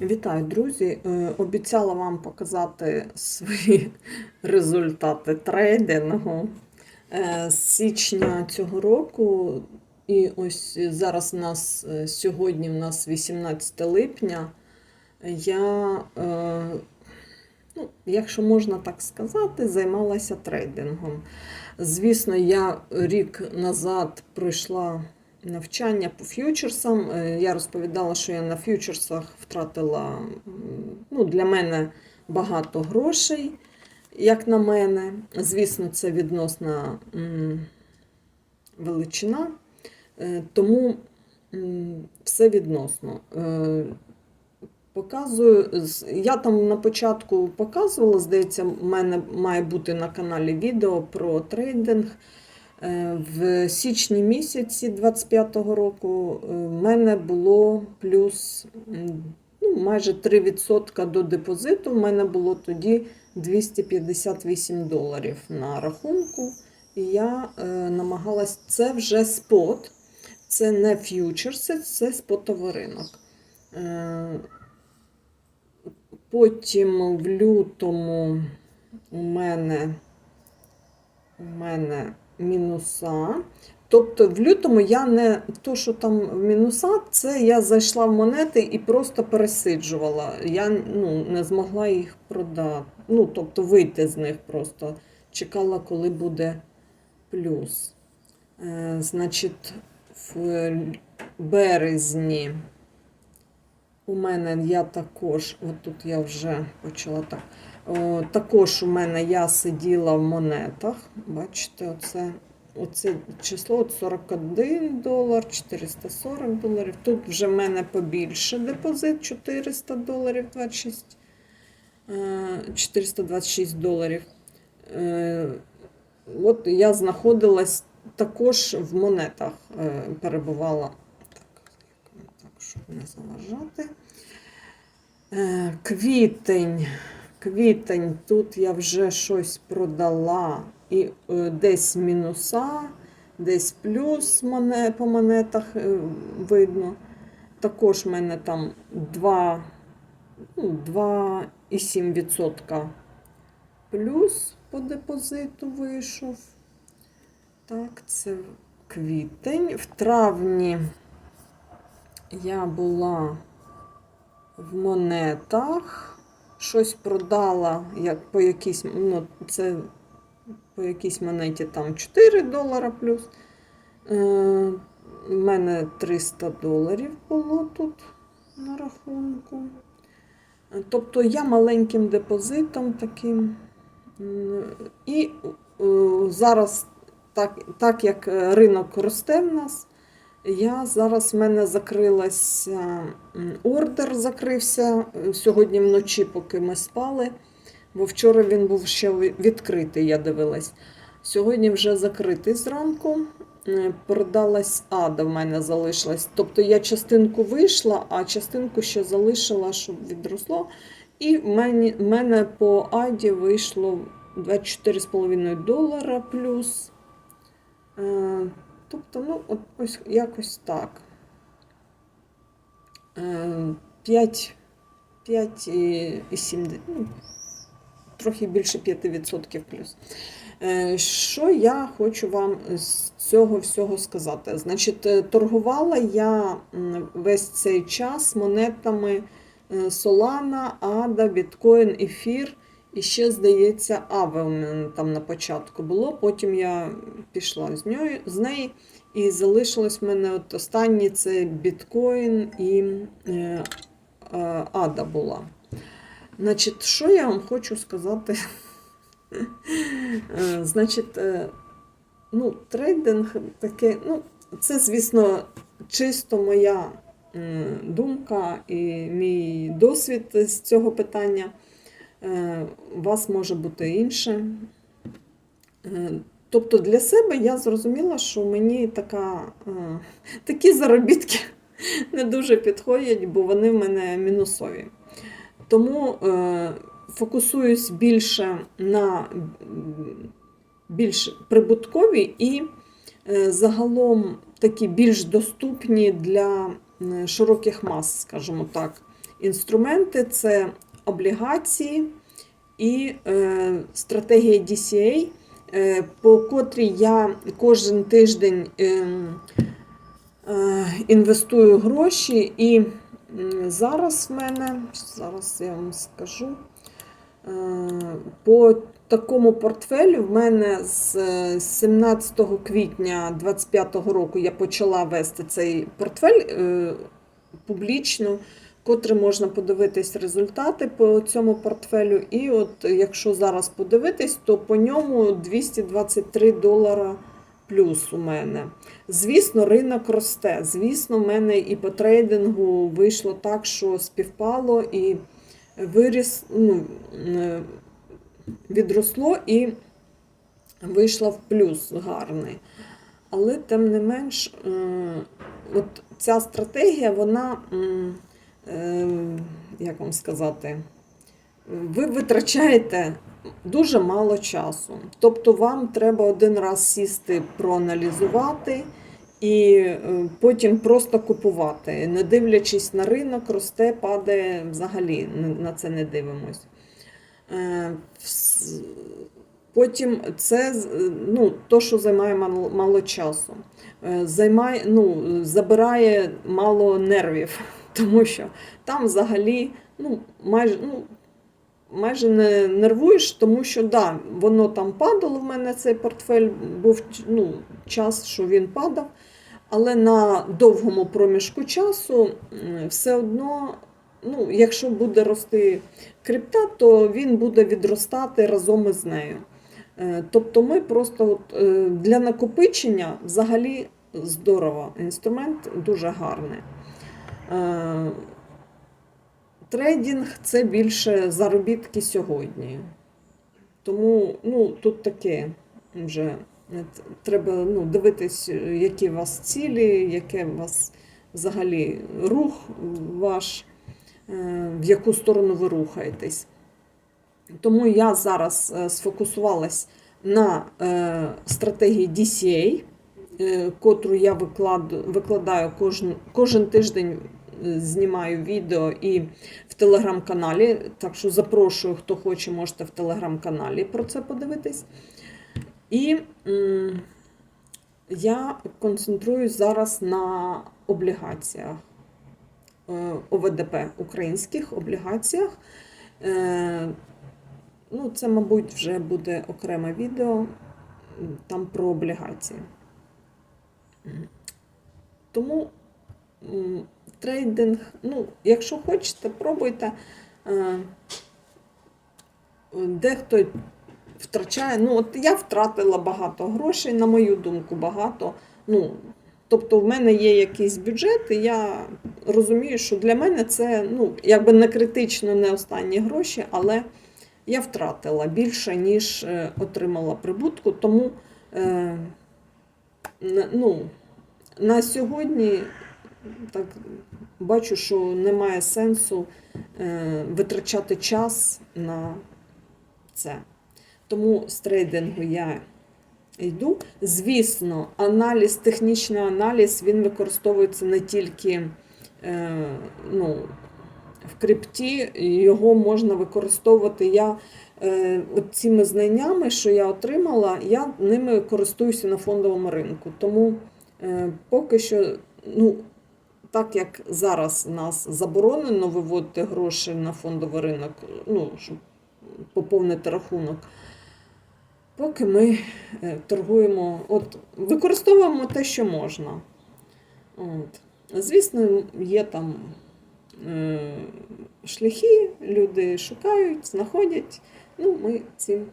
Вітаю, друзі! Е, Обіцяла вам показати свої результати трейдингу Е, з січня цього року. І ось зараз у нас е, сьогодні у нас 18 липня. Я, ну, якщо можна так сказати, займалася трейдингом. Звісно, я рік назад пройшла навчання по ф'ючерсам. Е, Я розповідала, що я на ф'ючерсах втратила ну, для мене багато грошей, як на мене. Звісно, це відносна величина, Е, тому все відносно. Е, Показую, я там на початку показувала, здається, в мене має бути на каналі відео про трейдинг. Е, В січні місяці 25-го року е, в мене було плюс ну, майже 3% до депозиту. В мене було тоді 258 доларів на рахунку. І я е, намагалась, це вже спот, це не ф'ючерси, це спотовий ринок. Е, Потім в лютому у мене, у мене мінуса. Тобто в лютому я не то, що там в мінуса, це я зайшла в монети і просто пересиджувала. Я ну, не змогла їх продати. Ну, тобто вийти з них просто. Чекала, коли буде плюс. Е, значить, в березні у мене я також, от тут я вже почала так. О, також у мене я сиділа в монетах. Бачите, оце, оце число от 41 долар, 440 доларів. Тут вже в мене побільше депозит 400 доларів 26, е, 426 доларів. Е, От я знаходилась також в монетах, е, перебувала. Так, щоб не заважати. Е, Квітень. Квітень, тут я вже щось продала. І е, десь мінуса, десь плюс по монетах е, видно. Також в мене там 2, ну, 2,7% плюс по депозиту вийшов. Так, це квітень. В травні я була в монетах. Щось продала як по якійсь, ну, це по якійсь монеті там 4 долара плюс. Е, У мене 300 доларів було тут на рахунку. Тобто я маленьким депозитом таким. І е, зараз, так, так як ринок росте в нас, я зараз в мене закрилася ордер, закрився е, сьогодні вночі, поки ми спали. Бо вчора він був ще відкритий, я дивилась. Сьогодні вже закритий зранку. Е, Продалась ада в мене залишилась. Тобто я частинку вийшла, а частинку ще залишила, щоб відросло. І в мене, в мене по аді вийшло 24,5 долара плюс. Тобто, ну, от ось якось так. Е, 5, 5,7, ну, трохи більше 5% плюс. Е, Що я хочу вам з цього всього сказати? Значить, е, торгувала я весь цей час монетами Solana, ADA, Bitcoin, Ефір. І ще, здається, Аве у мене там на початку було. Потім я пішла з, нею, з неї. І залишилось в мене от останні це біткоін і е, е, ада була. Значить, що я вам хочу сказати? Е, Значить, е, ну, трейдинг таке, ну, це, звісно, чисто моя думка і мій досвід з цього питання. Е, У вас може бути інше. Е, Тобто для себе я зрозуміла, що мені така, е, такі заробітки не дуже підходять, бо вони в мене мінусові. Тому е, фокусуюсь більше на більш прибуткові і е, загалом такі більш доступні для широких мас, скажімо так. інструменти це облігації і е, стратегія DCA, е, по котрій я кожен тиждень е, е, інвестую гроші. І зараз в мене, зараз я вам скажу, е, по такому портфелю в мене з е, 17 квітня 2025 року я почала вести цей портфель е, публічно, котрий можна подивитись результати по цьому портфелю. І от якщо зараз подивитись, то по ньому 223 долара плюс у мене. Звісно, ринок росте. Звісно, в мене і по трейдингу вийшло так, що співпало і виріс, ну, е, відросло і вийшло в плюс гарний. Але тим не менш, е, от ця стратегія, вона, як вам сказати, ви витрачаєте дуже мало часу. Тобто вам треба один раз сісти, проаналізувати і е, потім просто купувати, не дивлячись на ринок, росте, падає взагалі, на це не дивимось. Е, Потім це ну, то, що займає мало, мало часу, Е, займає, ну, забирає мало нервів, тому що там взагалі ну, майже, ну, майже не нервуєш, тому що да, воно там падало в мене цей портфель, був ну, час, що він падав, але на довгому проміжку часу все одно, ну, якщо буде рости крипта, то він буде відростати разом із нею. Е, Тобто ми просто от, е, для накопичення взагалі здорово. Інструмент дуже гарний. Е, Трейдинг це більше заробітки сьогодні. Тому ну, тут таке вже е, треба ну, дивитись, е, які у вас цілі, яке у вас взагалі рух ваш, в яку сторону ви рухаєтесь. Тому я зараз сфокусувалась на стратегії DCA, котру я викладаю кожен, кожен тиждень. Знімаю відео і в телеграм-каналі. Так що запрошую, хто хоче, можете в телеграм-каналі про це подивитись. І я концентруюсь зараз на облігаціях е, ОВДП, українських облігаціях. Е, Ну, це, мабуть, вже буде окреме відео там про облігації. Тому трейдинг, ну, якщо хочете, пробуйте. Е, Дехто втрачає. Ну, от я втратила багато грошей, на мою думку, багато. Ну, тобто, в мене є якийсь бюджет, і я розумію, що для мене це ну, якби не критично, не останні гроші, але я втратила більше, ніж е, отримала прибутку. Тому е, ну, на сьогодні так бачу, що немає сенсу е, витрачати час на це. Тому з трейдингу я йду. Звісно, аналіз, технічний аналіз, він використовується не тільки е, ну, в крипті, його можна використовувати. Я е, цими знаннями, що я отримала, я ними користуюся на фондовому ринку. Тому поки що, ну, так як зараз нас заборонено виводити гроші на фондовий ринок, ну, щоб поповнити рахунок. Поки ми е, торгуємо, от використовуємо те, що можна. От. Звісно, є там е, шляхи, люди шукають, знаходять. Ну, ми цим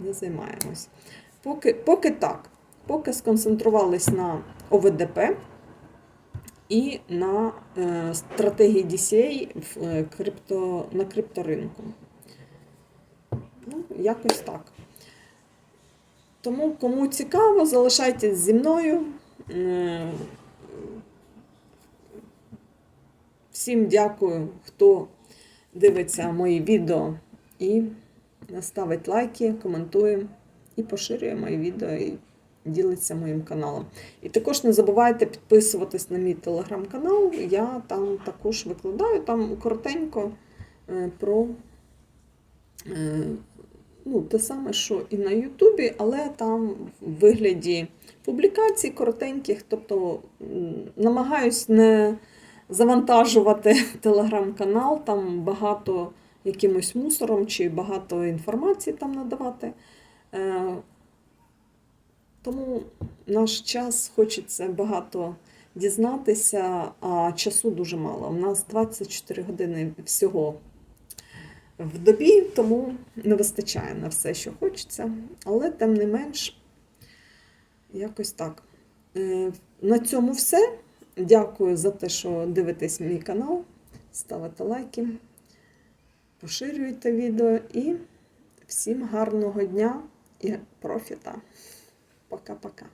не займаємось. Поки, поки так, поки сконцентрувались на ОВДП і на е, стратегії DCA в, е, крипто, на крипторинку. Ну, якось так. Тому, кому цікаво, залишайтесь зі мною. Всім дякую, хто дивиться мої відео і ставить лайки, коментує і поширює мої відео. Ділиться моїм каналом. І також не забувайте підписуватись на мій телеграм-канал. Я там також викладаю там коротенько е, про е, ну, те саме, що і на Ютубі, але там в вигляді публікацій коротеньких, тобто намагаюсь не завантажувати телеграм-канал, там багато якимось мусором чи багато інформації там надавати. Тому наш час хочеться багато дізнатися, а часу дуже мало. У нас 24 години всього в добі, тому не вистачає на все, що хочеться. Але тим не менш, якось так. Е, На цьому все. Дякую за те, що дивитесь мій канал, ставите лайки, поширюйте відео і всім гарного дня і профіта. Пока-пока.